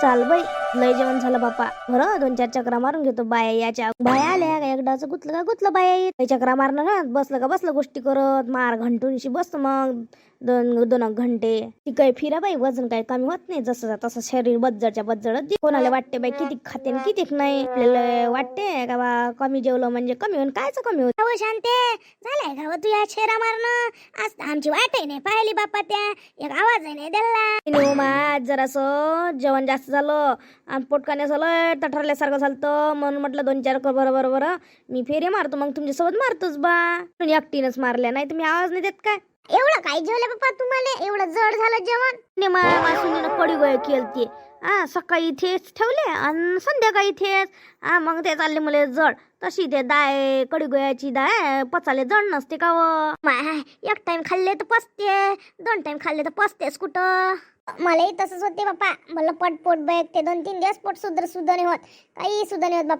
चाल बाई लय जेवण झालं बापा बरं दोन चार चक्रा मारून घेतो बाया याच्या. बाया आल्या का एकदाच गुतलं का गुतलं बाया चक्रा मारणार ना बसलं का बसलं गोष्टी करत मार घंटूनशी बसतो मग. दोन दोन घंटे. ती काय फिरा बाई वजन काही कमी होत नाही. जसं तसं शरीर बज्जडच्या बज्जडच कोणाला वाटते बाई किती खाते आणि किती नाही. आपल्याला वाटते का बा कमी जेवलं म्हणजे कमी होऊन कायच कमी होत हो शांते झालाय का तू या शेरा मारणं? आज आमची वाटही नाही पाहिली बाप्पा त्या. एक आवाज नाही दिला माझ जरासं जेवण जास्त झालं. आणि पोटकाने झालं तठरल्यासारखं झालं म्हणून म्हटलं दोन चार बरोबर बरं मी फेरे मारतो मग तुमच्यासोबत मारतोच बा. तुम्ही एकटीनच मारल्या नाही तुम्ही आवाज नाही देत काय? एवढं काय जेवलं बाप्पा तुम्हाला? एवढं जड झालं जेवण? ने मासुनीनं कडी गोळ केलती. हा सकाळी इथेच ठेवले आणि संध्याकाळी इथेच हा मग ते चालले मला जड. तशी ते डाय कडी गोळ्याची डाय पचाले जड नसते का व? माय एक टाइम खाल्ले तर पसते दोन टाइम खाल्ले तर पसतेस कुठं? मलाही तसंच होते बाप्पा मला पट पोट बघते दोन तीन दिवस पोट सुधर सुद्धा नाही होत. काही सुद्धा नाही होत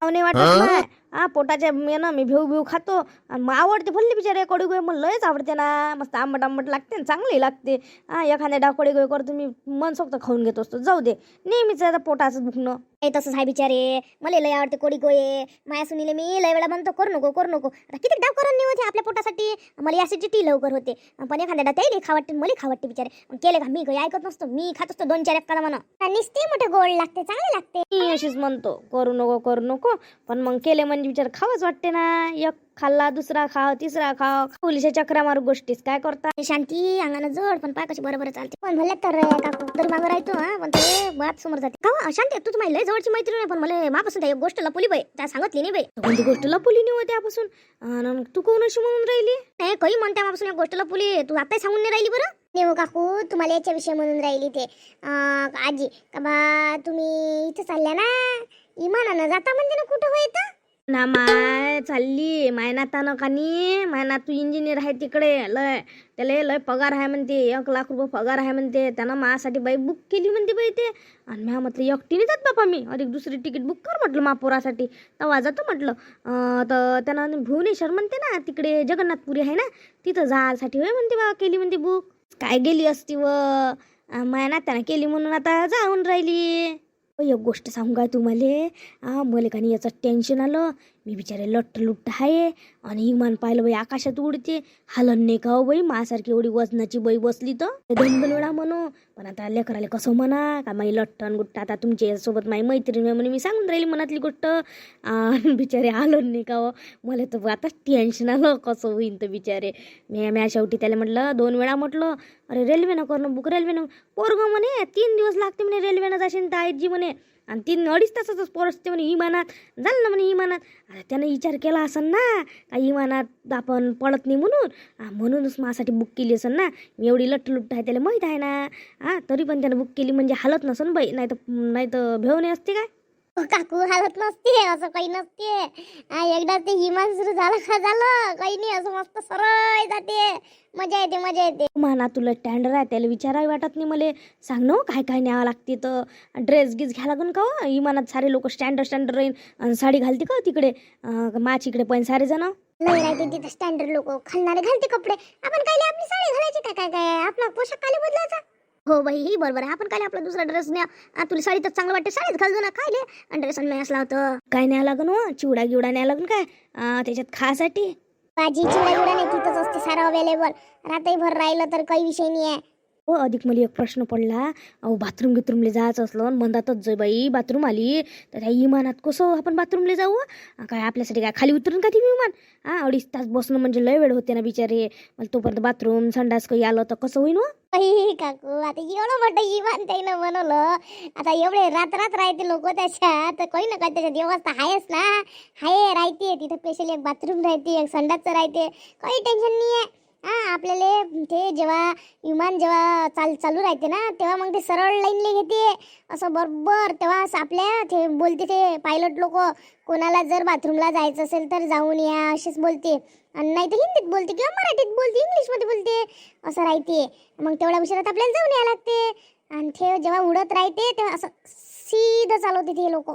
खाऊ नाही वाटत ना हा पोटाच्या मेनं मी भेऊ भेऊ खातो. आणि मग आवडते फुल्ली बिचारे कडी गोय मला लयच आवडते ना. मस्त आंबट आंबट लागते आणि चांगली लागते. हा एखाद्या डाव कडी गोय करतो मी मन सोक्त खाऊन घेत असतो. जाऊ दे. नेहमीच आता पोटाचं दुखणं. हे तसंच आहे बिचारे. मला लय आवडते कोडी गोये माया सुनीले मी लय वेळा म्हणतो करू नको करू नको. आता किती डाव करून नाही होते आपल्या पोटासाठी. मला ॲसिडिटी लवकर होते. पण एखाद्या डाव त्याही खा वाटते मला खा वाटते बिचारे केले का? मी काही ऐकत नसतो. मी खात असतो दोन चार एका म्हणा. निसते मोठे गोड लागते चांगले लागते. मी अशीच म्हणतो करू नको करू नको. पण मग केले म्हणजे विचार खावंच वाटते ना एक खाल्ला दुसरा खाव तिसरा खाव. पोलिसच्या चक्रा मारू गोष्टीस काय करता? शांती अंगानं जड पण पाय कशी बरोबर चालते. पण म्हणलं तर रे काकू तर मागं राहतो हा पण ते बात समोर जाते. का हो, शांती तू तुम्हाला लय जवळची मैत्रीण आहे पण मला मापासून त्या एक गोष्ट लपवली बाई त्या सांगितली नाही बाई. कोणती गोष्ट लपवली नाही होती त्यापासून? तू कोण अशी म्हणून राहिली? नाही काही म्हणते मापासून एक गोष्ट लपवली तू आता सांगून नाही राहिली बरं? नेऊ काकू तुम्हाला याच्याविषयी म्हणून राहिली ते. आजी का बा तुम्ही इथं चालल्या ना? इमानानं जाता म्हणते ना कुठं होय इथं? ना माय चालली. मायनातानं कानी माय तू इंजिनियर आहे तिकडे. लय त्याला लय पगार आहे म्हणते. एक लाख रुपये पगार आहे म्हणते. त्यानं माझ्यासाठी बाई बुक केली म्हणते बाई ते. आणि म्या म्हटलं एकटीने जात बापा मी. अरे दुसरी तिकीट बुक कर म्हटलं महापोरासाठी तेव्हा जातो म्हटलं. तर त्यानं भुवनेश्वर म्हणते ना तिकडे जगन्नाथपुरी आहे ना तिथं जायसाठी होय म्हणते बा केली म्हणते बुक काय गेली असती व? अं, त्यानं केली म्हणून आता जाऊन राहिली. एक गोष्ट सांगू काय तुम्हाला? मला का नाही याचं टेन्शन आलं. मी बिचारे लठ्ठ लुट्ट आहे आणि इमान पाहिलं बाई आकाशात उडते. हालन नाही का हो बाई? माझ्यासारखी एवढी वजनाची बाई बसली तर? दोन दोन वेळा म्हणू पण आता लेकराले कसं म्हणा का माई लठ्ठन गुट्ट आता तुमच्यासोबत माई मैत्रीण आहे म्हणून मी सांगून राहिली मनातली गोष्ट. बिचारे आलो नाही का हो? मला तर आता टेन्शन आलं कसं होईन तर बिचारे. मी म्या शेवटी त्याला म्हटलं दोन वेळा म्हटलं अरे रेल्वेनं करणं बुक रेल्वेनं पोरग म्हणे तीन दिवस लागते म्हणे रेल्वेनं जाशील तर आईजी म्हणे. आणि तीन अडीच तासातच पोरसते म्हणे इमानात. झालं ना म्हणे इमानात. आता त्यानं विचार केला असेल ना का इमानात आपण पडत नाही म्हणून? म्हणूनच माझ्यासाठी बुक केली असेल ना. मी एवढी लट्ट लुट्ट आहे त्याला माहीत आहे ना. हां तरी पण त्यानं बुक केली म्हणजे हालत नसन बाई नाही तर नाही तर भेवणे असते काय? काकू हालत नसते असं काही नसते एकदा ते विमान सुरू झालं का झालं? काही नाही असं मस्त सरळ जाते. मजा येते मजा येते. म्हणा तुला स्टँडर आहे त्याला विचारावी वाटत नाही मला. सांग ना हो, काय काय न्यावं लागते तर. ड्रेस गिस घ्या लागून का हो? इमानात सारे लोक स्टँडर्ड स्टँडर्ड राहीन. आणि साडी घालते का हो तिकडे? अं, माच इकडे पण सारे जण. राहते तिथे स्टँडर्ड लोक. खालणारे घालते कपडे. आपण काय आपली साडी घालायची काय काय काय? आपला पोशाख काय बदलायचा? हो बाई ही बरोबर आहे आपण काय आपला दुसरा ड्रेस न्या. तुला साडी तर चांगलं वाटते? साडीच घालतो ना काय ले ड्रेस आणि असला होतं काय नाही लागन हो? चिवडा गिवडा नाही लागन काय? त्याच्यात खासाठी? भाजी चिवडा गिवडा नाही तिथंच असते सारं अवेलेबल रात्री भर राहिलं तर काही विषय नाही आहे हो अधिक मला एक प्रश्न पडला. अहो बाथरूम गिथरूमले जायचं असलं आणि मंदातच जाई बाई बाथरूम आली. तर त्या इमानात कसं आपण बाथरूमले जाऊ? काय आपल्यासाठी काय खाली उतरून का ती विमान? हा अडीच तास बसणं म्हणजे लय वेळ होते ना बिचारे. मला तोपर्यंत बाथरूम संडास काही आलं तर कसं होईन हो? काकू आता एवढं मोठं इमान त्यानं बनवलं. आता एवढे रात रात राहते लोक त्याच्यात. तर काही ना काही त्याच्यात व्यवस्था आहेच ना. आहे राहते तिथं स्पेशल एक बाथरूम राहते एक संडासचं राहते. काही टेन्शन नाही आहे हा आपल्याला ते जेव्हा विमान जेव्हा चाल चालू राहते ना तेव्हा मग ते सरळ लाईनले घेते. असं बरोबर तेव्हा असं आपल्या ते बोलते ते पायलट लोक कोणाला जर बाथरूमला जायचं असेल तर जाऊन या असेच बोलते. आणि नाही तर हिंदीत बोलते किंवा मराठीत बोलते इंग्लिशमध्ये बोलते असं राहते. मग तेवढ्या उशिरात आपल्याला जाऊन यायला लागते. आणि ते जेव्हा उडत राहते तेव्हा असं सीधं चालवते ते लोक.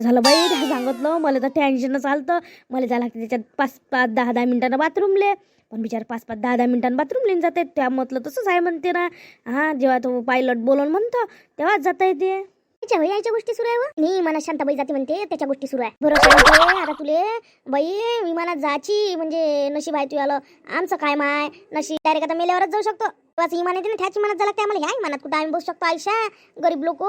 झालं बाई सांगतलं मला तर टेन्शनच आलतं. मला जायला लागते त्याच्यात पाच पाच दहा दहा मिनिटांना बाथरूमले पण बिचार पाच पाच दहा दहा मिनिटांत बाथरूम लिहून जातात त्या म्हटलं तसंच आहे म्हणते ना. हां जेव्हा तो पायलट बोलून म्हणतो तेव्हाच जाता येते. त्याच्या होय यायच्या गोष्टी सुरू आहे मी नाही मनात शांताबाई जाते म्हणते त्याच्या गोष्टी सुरू आहे. बरोबर आता तुले बाई विमानात जायची म्हणजे नशीब आहे तू आलं आमचं काय माय नशीब डायरेक्ट आता मेल्यावरच जाऊ शकतो. बस इमान येते ना त्याच इमानात झाला त्या आम्हाला ह्या इमानात कुठं? आम्ही बसू शकतो आयशा गरीब लोक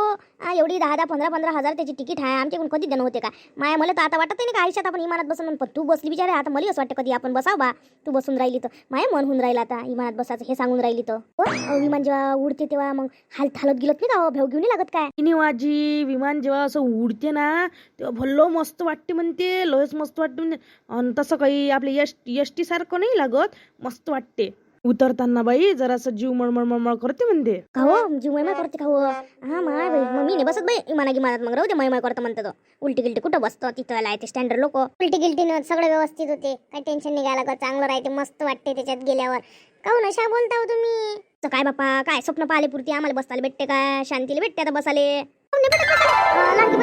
एवढी दहा दहा पंधरा पंधरा हजार त्याची तिकीट आहे आमच्याकडून कधी देणं होते का? माया मला तर आता वाटत नाही का आयुष्यात आपण इमानात बसून पण तू बसली बिचारे आता मला असं वाटतं कधी आपण बसाव बा. तू बसून राहिली तर. माय मन होऊन राहिलं आता इमानात बसायचं हे सांगून राहिली तर. हो, विमान जेव्हा उडते तेव्हा मग हाल हालत गेलत नाही का? हो, भाऊ घेऊन नाही लागत काय? वाजी विमान जेव्हा असं उडते ना तेव्हा भल्लो मस्त वाटते म्हणते लयच मस्त वाटते म्हणते. आणि तसं काही आपले यश एस सारखं नाही लागत मस्त वाटते. उतरताना बाई जरासं जीव मळमळ मळमळ करते म्हणते. खाऊ जीव मैमा करते खाऊ हा माय बाई मग मी नाही बसत बाई. इमाना गिमानात मग राहू दे मैमा करतो म्हणतं तो. उलटी गिलटी कुठं बसतो? तिथं आलाय ते स्टँडर्ड लोक. उलटी गिलटी न सगळं व्यवस्थित होते. काही टेन्शन नाही घ्यायला चांगलं राहते मस्त वाटते त्याच्यात गेल्यावर. काहून अशा बोलता हो तुम्ही? तर काय बापा काय स्वप्न पाहिले पुरती? आम्हाला बसायला भेटते काय शांतीला भेटते आता बसाले. काहून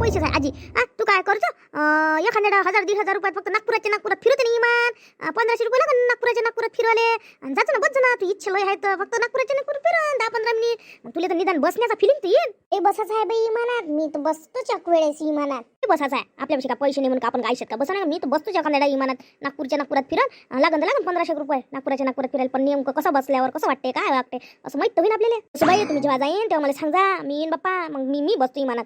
पैसे आहे. आजी आ तू काय करतो? एखाद्या हजार दीड हजार रुपयात फक्त नागपुराच्या नागपुरात फिरते नाही इमान. पंधराशे रुपये लागन नागपुराच्या नागपुरात फिरवाले आणि जायचं ना बस ना तू इच्छा लय आहे तर फक्त नागपुराच्या नागपूर फिर. दहा पंधरा मिनिट. तुला तर निदान बसण्याचा फिलिंग तर येईल ए बसाच आहे बाई इमानात. मी तर बसतो चक वेळेस इमानात. बसायचं आहे. आपल्यापेक्षा पैसे नाही का आपण काय का? बसा नाही. मी तर बसतो एखाद्या इमानात. नागपूरच्या नागपुरात फिरण लागन लागन पंधराशे रुपये. नागपुराच्या नागपुरात फिरायला पण नेमकं कसं बसल्यावर कसं वाटते काय वाटते असं माहीत होईल होईन आपल्याला. असं बाई तुम्ही जेव्हा जाईन तेव्हा मला सांगा. मी येईन बाप्पा. मग मी मी बसतो इमानात.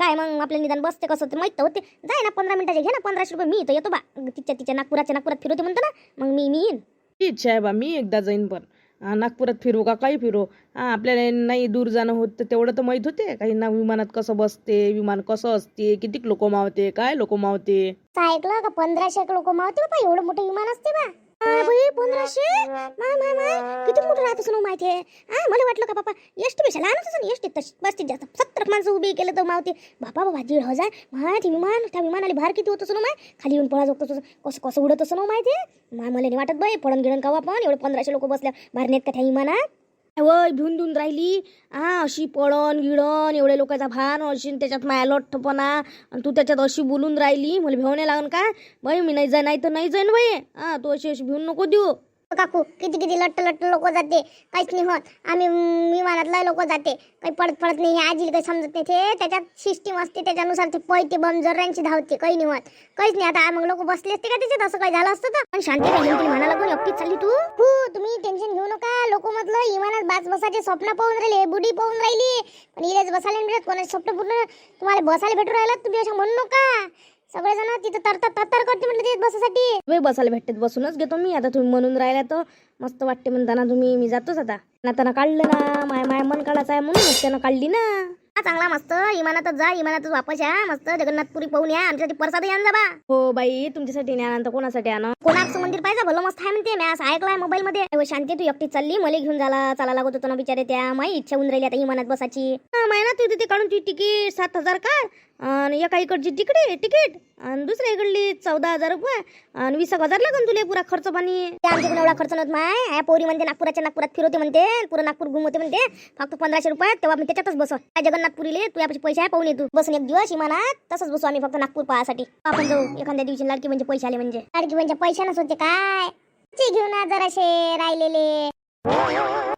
काय मग आपल्या निदान बसते कसं? ते माहीत होते. जाय ना पंधरा मिनिटाचे घे ना पंधराशे रुपये. मी तर येतो बा. तिच्या तिच्या नागपुराच्या नागपुरात फिरवते म्हणतो ना. मग मी मी येईन. इच्छा आहे बा. मी एकदा जाईन पण. नागपुरात फिरू का? काही फिरू. हा आपल्याला नाही दूर जाणं होत तर तेवढं तर माहीत होते. काही ना विमानात कसं बसते विमान कसं असते किती लोक मावते काय लोक मावते? ऐकलं का? पंधराशे लोक मावते बाबा एवढं मोठं विमान असते बा. बाई पंधराशे माय माय माय किती मोठं राहत असं माहिती आहे? हा मला वाटलं का बापा एसटी पेक्षा लहानच असं एसटी तशी बसतीत जास्त. सत्तर माणसं उभी केलं तर मावते. बापा बाबा दीड हजार. माय ते विमान त्या विमानाला भार किती होत असं माय खाली येऊन पळा जातो कसं कसं उडत असं माहिती आहे? माय मला नाही वाटत बाई. पडण गिळण का आपण एवढं पंधराशे लोक बसल्या. भार का त्या विमानात? वय भिऊन देऊन राहिली. हा अशी पळण गिळण एवढे लोकांचा भान अशी त्याच्यात माया लठ्ठपणा आणि तू त्याच्यात अशी बोलून राहिली. मला भिवणे नाही लागन का? बाई मी नाही जाय नाही तर नाही जाईन बाई. हा तू अशी अशी भिवून नको देऊ. काकू किती किती लट्ट लट्ट लोक जाते? काहीच नाही होत. आम्ही विमानातला लोक जाते. काही पडत पडत नाही. हे आजीला काही समजत नाही. ते त्याच्यात सिस्टीम असते. त्याच्यानुसार ते पळते बम जर्रांची धावते. काही नाही होत. काहीच नाही. आता मग लोक बसले असते का त्याच्यात? असं काही झालं असतं तर? पण शांती काही हिंदी म्हणा चालली तू? हो तुम्ही टेन्शन घेऊ नका. लोक म्हटलं विमानात बाज बसाचे स्वप्न पाहून राहिले बुडी पाहून राहिली. पण इलेच बसायला मिळत. कोणाचे स्वप्न पूर्ण? तुम्हाला बसायला भेटून राहिलं? तुम्ही असं म्हणू नका. सगळेजण तिथं तर तरतर करते म्हटलं तिथे बसासाठी. बाई बसायला भेटते बसूनच घेतो मी. आता तुम्ही म्हणून राहिला तर मस्त वाटते म्हणताना तुम्ही मी जातोच आता. नाताना काढलं ना माय माय मन काढायचं आहे म्हणून त्यानं काढली ना. चांगला मस्त. इमानातच जा इमानातच वापस या. मस्त जगन्नाथपुरी पाहून या. आमच्यासाठी प्रसाद या जा बा. हो बाई तुमच्यासाठी नाही तर कोणासाठी आणा? कोणाचं मंदिर पाहिजे? भलं मस्त आहे म्हणते. मी असं ऐकलंय मोबाईल मध्ये शांती तू एकटी चालली. मला घेऊन झाला चाला लागत होतो ना बिचारे त्या. माई इच्छा होऊन राहिली आता इमानात बसाची. माय ना तू तिथे काढून तुझी तिकीट सात हजार काढ. आणि एका इकडची तिकडे तिकीट. आणि दुसऱ्या इकडली चौदा हजार रुपये आणि वीस एक हजार लागन तुले पुरा खर्च पाणी. ते एवढा खर्च नव्हत माय. या पोरी म्हणते नागपुराच्या नागपुरात फिरवते म्हणते पुरं नागपूर घुमवते म्हणते. फक्त पंधराशे रुपये तेव्हा मी त्याच्यातच बसव काय जगन्नाथपुरीले तू यापाशी पैसे आहे पाहून येतो बसून एक दिवस इमानात तसंच बसू आम्ही फक्त नागपूर पाहासाठी. आपण जाऊ. एखाद्या दिवशी लाडकी म्हणजे पैसे आले म्हणजे. लाडकी म्हणजे पैसे नसते काय? घेऊन जराशे राहिलेले.